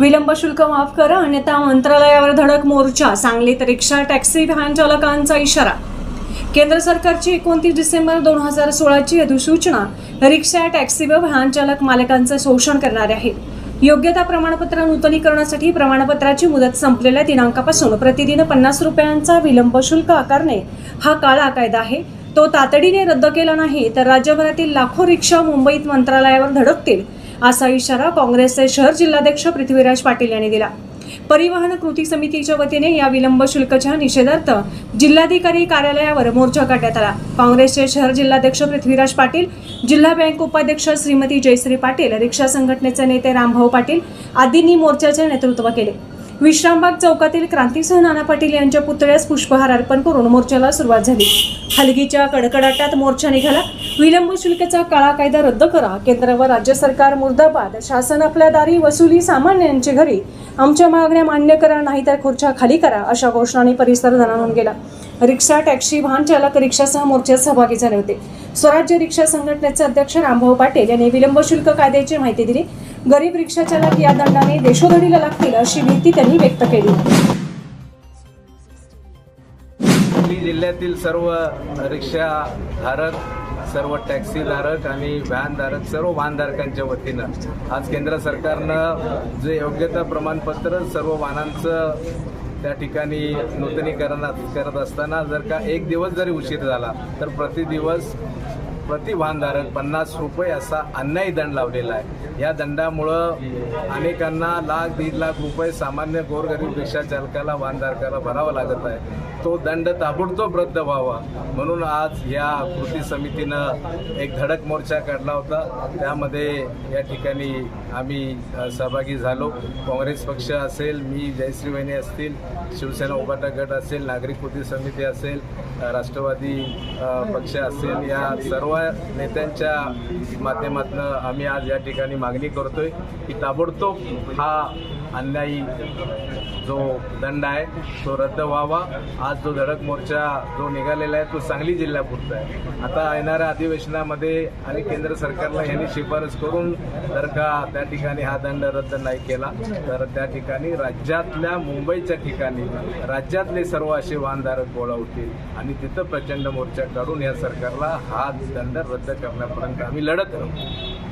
विलंब शुल्क माफ करा अन्यथा मंत्रालयावर धडक मोर्चा सांगलीत रिक्षा टॅक्सी व्हॅन चालकांचा इशारा. केंद्र सरकारची एकोणतीस डिसेंबर दोन हजार सोळाची अधिसूचना रिक्षा टॅक्सी व व्हॅन चालक मालकांचं शोषण करणारे आहे. योग्यता प्रमाणपत्र नूतनीकरणासाठी प्रमाणपत्राची मुदत संपलेल्या दिनांकापासून प्रतिदिन पन्नास रुपयांचा विलंब शुल्क आकारणे हा काळा कायदा आहे. तो तातडीने रद्द केला नाही तर राज्यभरातील लाखो रिक्षा मुंबईत मंत्रालयावर धडकतील असा इशारा काँग्रेसचे शहर जिल्हाध्यक्ष पृथ्वीराज पाटील यांनी दिला. परिवहन कृती समितीच्या वतीने या विलंब शुल्काच्या निषेधार्थ जिल्हाधिकारी कार्यालयावर मोर्चा काढण्यात आला. काँग्रेसचे शहर जिल्हाध्यक्ष पृथ्वीराज पाटील जिल्हा बँक उपाध्यक्ष श्रीमती जयश्री पाटील रिक्षा संघटनेचे नेते रामभाऊ पाटील आदींनी मोर्चाचे नेतृत्व केले. विश्रामबाग चौकातील क्रांतीसिंह नाना पाटील यांच्या पुतळ्यास पुष्पहार अर्पण करून मोर्चाला सुरुवात झाली. हलगीच्या कडकडाटात मोर्चा निघाला. विलंब शुल्काचा काळा कायदा रद्द करा. केंद्र व राज्य सरकार मुर्दाबाद. शासन आपल्या दारी वसुली सामान्यांचे घरी. आमच्या मागण्या मान्य करा नाहीतर खुर्च्या खाली करा अशा घोषणाने परिसर दणाणून गेला. रिक्षा टॅक्सी वाहन चालक रिक्षासह मोर्चात सहभागी झाले होते. स्वराज्य रिक्षा संघटनेचे अध्यक्ष रामभाऊ पाटील यांनी विलंब शुल्क कायद्याची माहिती दिली. गरीब रिक्षाचालक या दंडाने देशोधडीला लागतील अशी भीती त्यांनी व्यक्त केली. जिल्ह्यातील सर्व रिक्षाधारक सर्व टॅक्सीधारक आणि व्हॅनधारक सर्व वाहनधारकांच्या वतीनं आज केंद्र सरकारनं जे योग्यता प्रमाणपत्र सर्व वाहनांचं त्या ठिकाणी नूतनीकरण करत असताना जर का एक दिवस जरी उशीर झाला तर प्रति दिवस प्रति वाहनधारक पन्नास रुपये असा अन्यायी दंड लावलेला आहे. या दंडामुळं अनेकांना लाख दीड लाख रुपये सामान्य गोरगरीब रिक्षा चालकाला वाहनधारकाला भरावा लागत आहे. तो दंड ताबडतोब रद्द व्हावा. म्हणून आज या कृती समितीनं एक धडक मोर्चा काढला होता. त्यामध्ये या ठिकाणी आम्ही सहभागी झालो. काँग्रेस पक्ष असेल मी जयश्री वहिनी असतील शिवसेना उभाटा गट असेल नागरिक कृती समिती असेल राष्ट्रवादी पक्ष असेल या सर्व सर्व नेत्यांच्या माध्यमातून आम्ही आज या ठिकाणी मागणी करतोय की ताबडतोब हा अन्यायी जो दंड आहे तो रद्द व्हावा. आज जो धडक मोर्चा जो निघालेला आहे तो सांगली जिल्ह्यापुरता आहे. आता येणाऱ्या अधिवेशनामध्ये आणि केंद्र सरकारला यांनी शिफारस करून जर का त्या ठिकाणी हा दंड रद्द नाही केला तर त्या ठिकाणी राज्यातल्या मुंबईच्या ठिकाणी राज्यातले सर्व असे वाहनधारक गोळा होतील. आणि तिथं प्रचंड मोर्चा काढून या सरकारला हा दंड रद्द करण्यापर्यंत आम्ही लढत राहू.